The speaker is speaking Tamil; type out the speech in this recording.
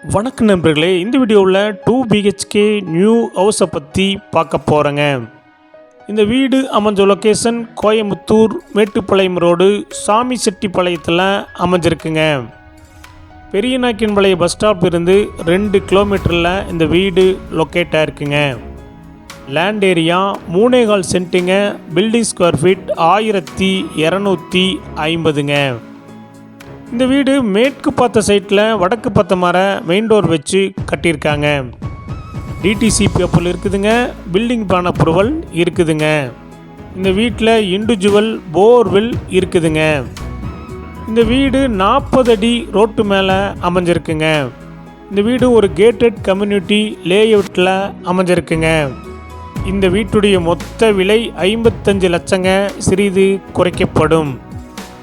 வணக்கம் நண்பர்களே இந்த வீடியோவில் டூ பிஹெச்கே நியூ ஹவுஸை பற்றி பார்க்க போகிறேங்க இந்த வீடு அமைஞ்ச லொக்கேஷன் கோயம்புத்தூர் மேட்டுப்பாளையம் ரோடு சாமி செட்டிப்பாளையத்தில் அமைஞ்சிருக்குங்க பெரியநாக்கின்பாளைய பஸ் ஸ்டாப் இருந்து ரெண்டு கிலோமீட்டரில் இந்த வீடு லொக்கேட் ஆயிருக்குங்க. லேண்ட் ஏரியா மூணே கால் சென்ட்டுங்க பில்டிங் ஸ்கொயர் ஃபீட் ஆயிரத்தி இரநூத்தி ஐம்பதுங்க. இந்த வீடு மேற்கு பார்த்த சைட்டில் வடக்கு பார்த்த மர மெயின் டோர் வச்சு கட்டியிருக்காங்க. டிடிசிபி பேப்பர் இருக்குதுங்க. பில்டிங் பிளான் அப்ரூவல் இருக்குதுங்க. இந்த வீட்டில் இண்டிவிஜுவல் போர்வெல் இருக்குதுங்க. இந்த வீடு நாற்பது அடி ரோட்டு மேலே அமைஞ்சிருக்குங்க. இந்த வீடு ஒரு கேட்டட் கம்யூனிட்டி லேஅவுட்டில் அமைஞ்சிருக்குங்க. இந்த வீட்டுடைய மொத்த விலை ஐம்பத்தஞ்சு லட்சங்க. சிறிது குறைக்கப்படும்.